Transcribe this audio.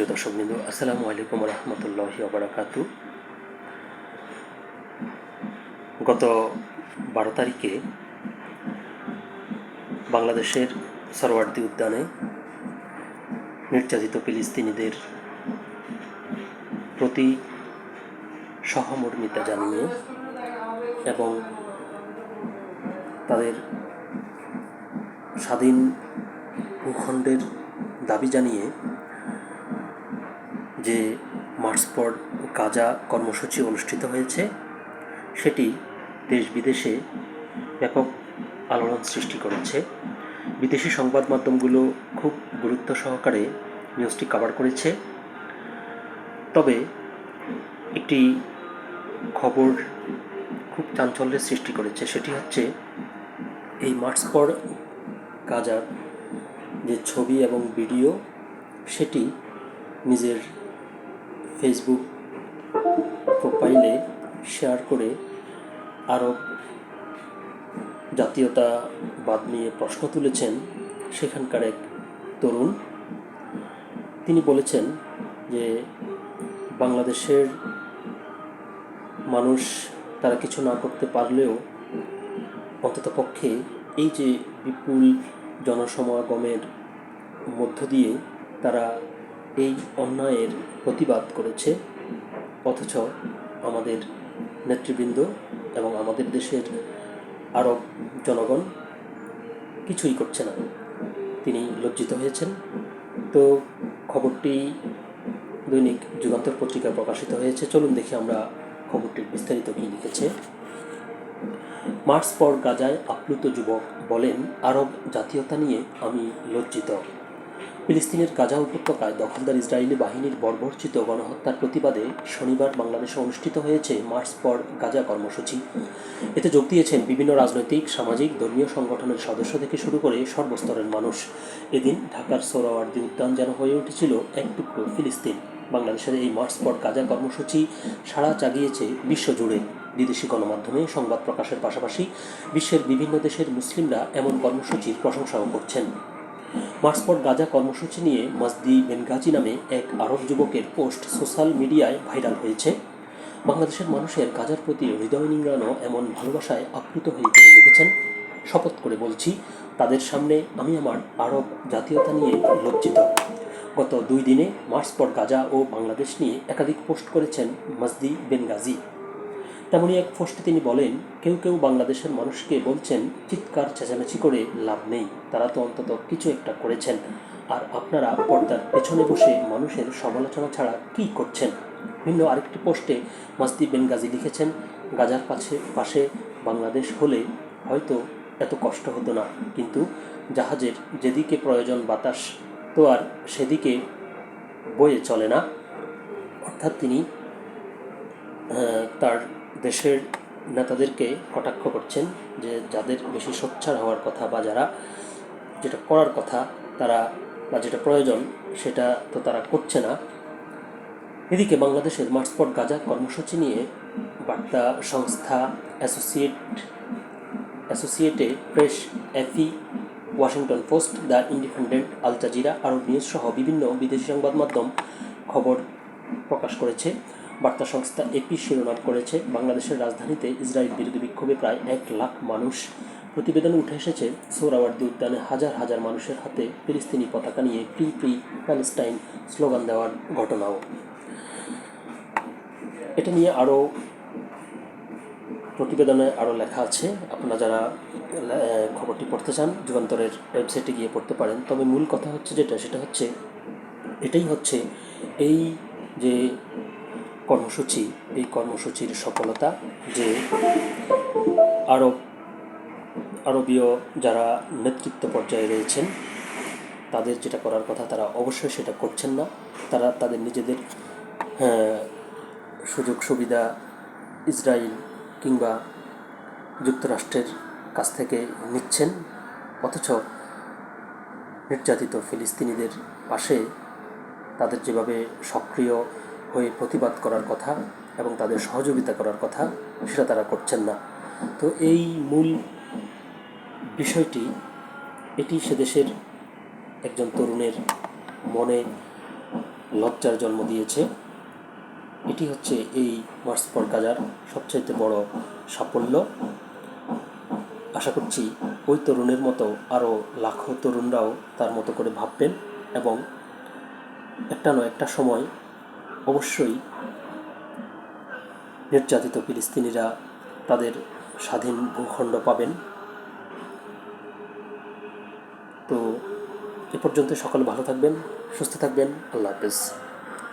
সুপ্রিয় দর্শকবৃন্দ আসসালামু আলাইকুম রহমতুল্লাহ বারাকাতু গত বারো তারিখে বাংলাদেশের সরওয়ার্দী উদ্যানে নির্যাতিত ফিলিস্তিনিদের প্রতি সহমর্মিতা জানিয়ে এবং তাদের স্বাধীন ভূখণ্ডের দাবি জানিয়ে যে মার্চ পর গাজা কর্মসূচি অনুষ্ঠিত হয়েছে, সেটি দেশ বিদেশে ব্যাপক আলোড়ন সৃষ্টি করেছে। বিদেশি সংবাদ মাধ্যমগুলো খুব গুরুত্ব সহকারে নিউজটি কভার করেছে। তবে একটি খবর খুব চাঞ্চল্যের সৃষ্টি করেছে, সেটি হচ্ছে এই মার্চ পর গাজার যে ছবি এবং ভিডিও, সেটি নিজের ফেসবুক প্রোফাইলে শেয়ার করে আরব জাতীয়তাবাদ নিয়ে প্রশ্ন তুলেছেন সেখানকার এক তরুণ। তিনি বলেছেন যে বাংলাদেশের মানুষ তারা কিছু না করতে পারলেও অন্ততপক্ষে এই যে বিপুল জনসমাগমের মধ্য দিয়ে তারা এই অন্যায়ের প্রতিবাদ করেছে, অথচ আমাদের নেতৃবৃন্দ এবং আমাদের দেশের আরব জনগণ কিছুই করছে না। তিনি লজ্জিত হয়েছেন। তো খবরটি দৈনিক যুগান্তর পত্রিকায় প্রকাশিত হয়েছে। চলুন দেখি আমরা খবরটির বিস্তারিত কী লিখেছে। মার্চ পর গাজায় আপ্লুত যুবক বলেন, আরব জাতীয়তা নিয়ে আমি লজ্জিত। ফিলিস্তিনের গাজা উপত্যকায় দখলদার ইসরায়েলি বাহিনীর বর্বরচিত গণহত্যার প্রতিবাদে শনিবার বাংলাদেশে অনুষ্ঠিত হয়েছে মার্চ পর গাজা কর্মসূচি। এতে যোগ দিয়েছেন বিভিন্ন রাজনৈতিক, সামাজিক, ধর্মীয় সংগঠনের সদস্য থেকে শুরু করে সর্বস্তরের মানুষ। এদিন ঢাকার সোহরাওয়ার্দী উদ্যান যেন হয়ে উঠেছিল এক টুকরো ফিলিস্তিন। বাংলাদেশের এই মার্চ পর গাজা কর্মসূচি সাড়া জাগিয়েছে বিশ্বজুড়ে। বিদেশি গণমাধ্যমে সংবাদ প্রকাশের পাশাপাশি বিশ্বের বিভিন্ন দেশের মুসলিমরা এমন কর্মসূচির প্রশংসাও করছেন। মার্চপট গাজা কর্মসূচি নিয়ে মাসদি বেনগাজি নামে এক আরব যুবকের পোস্ট সোশ্যাল মিডিয়ায় ভাইরাল হয়েছে। বাংলাদেশের মানুষের গাজার প্রতি হৃদয় নিংড়ানো এমন ভালোবাসায় আপ্লুত হয়ে তিনি লিখেছেন, শপথ করে বলছি, তাদের সামনে আমি আমার আরব জাতীয়তা নিয়ে লজ্জিত। গত দুই দিনে মার্চপট গাজা ও বাংলাদেশ নিয়ে একাধিক পোস্ট করেছেন মাসদি বেনগাজি। তেমনই এক পোস্টে তিনি বলেন, কেউ কেউ বাংলাদেশের মানুষকে বলছেন, চিৎকার, চেঁচামেচি করে লাভ নেই। তারা তো অন্তত কিছু একটা করেছেন। আর আপনারা পর্দার পেছনে বসে মানুষের সমালোচনা ছাড়া কী করছেন? ভিন্ন আরেকটি পোস্টে মাসদি বেনগাজি লিখেছেন, গাজার পাশে পাশে বাংলাদেশ হলে হয়তো এত কষ্ট হতো না। কিন্তু জাহাজের যেদিকে প্রয়োজন বাতাস, তো আর সেদিকে বয়ে চলে না। অর্থাৎ তিনি তার দেশের নেতাদেরকে কটাক্ষ করছেন যে যাদের বেশি সোচ্চার হওয়ার কথা বা যারা যেটা করার কথা তারা বা যেটা প্রয়োজন সেটা তো তারা করছে না। এদিকে বাংলাদেশের মার্চপট গাজা কর্মসূচি নিয়ে বার্তা সংস্থা associate, অ্যাসোসিয়েটে press EFE Washington Post, the Independent, Al Jazeera, Arab News সহ বিভিন্ন বিদেশি সংবাদ মাধ্যম খবর প্রকাশ করেছে। বার্তা সংস্থা এপি শিরোনাম করেছে, বাংলাদেশের রাজধানীতে ইসরায়েল বিরোধী বিক্ষোভে প্রায় এক লাখ মানুষ। প্রতিবেদনে উঠে এসেছে, সোহরাওয়ার্দী উদ্যানে হাজার হাজার মানুষের হাতে ফিলিস্তিনি পতাকা নিয়ে প্রি প্রি প্যালেস্টাইন স্লোগান দেওয়ার ঘটনাও। এটা নিয়ে আরও প্রতিবেদনে আরও লেখা আছে। আপনারা যারা খবরটি পড়তে চান, যুগান্তরের ওয়েবসাইটে গিয়ে পড়তে পারেন। তবে মূল কথা হচ্ছে যেটা, সেটা হচ্ছে, এটাই হচ্ছে এই যে কর্মসূচি, এই কর্মসূচির সফলতা যে আরব আরবীয় যারা নেতৃত্ব পর্যায়ে রয়েছেন, তাদের যেটা করার কথা তারা অবশ্যই সেটা করছেন না। তারা তাদের নিজেদের সুযোগ সুবিধা ইসরায়েল কিংবা যুক্তরাষ্ট্রের কাছ থেকে নিচ্ছেন, অথচ নির্যাতিত ফিলিস্তিনিদের পাশে তাদের যেভাবে সক্রিয় হয়ে প্রতিবাদ করার কথা এবং তাদের সহযোগিতা করার কথা সেটা তারা করছেন না। তো এই মূল বিষয়টি, এটি সে দেশের একজন তরুণের মনে লজ্জার জন্ম দিয়েছে। এটি হচ্ছে এই মার্স গাজার সবচাইতে বড় সাফল্য। আশা করছি ওই তরুণের মতো আরও লাখো তরুণরাও তার মতো করে ভাববেন এবং একটা নয় একটা সময় অবশ্যই নির্যাতিত ফিলিস্তিনিরা তাদের স্বাধীন ভূখণ্ড পাবেন। তো এ পর্যন্ত সকলে ভালো থাকবেন, সুস্থ থাকবেন। আল্লাহ হাফেজ।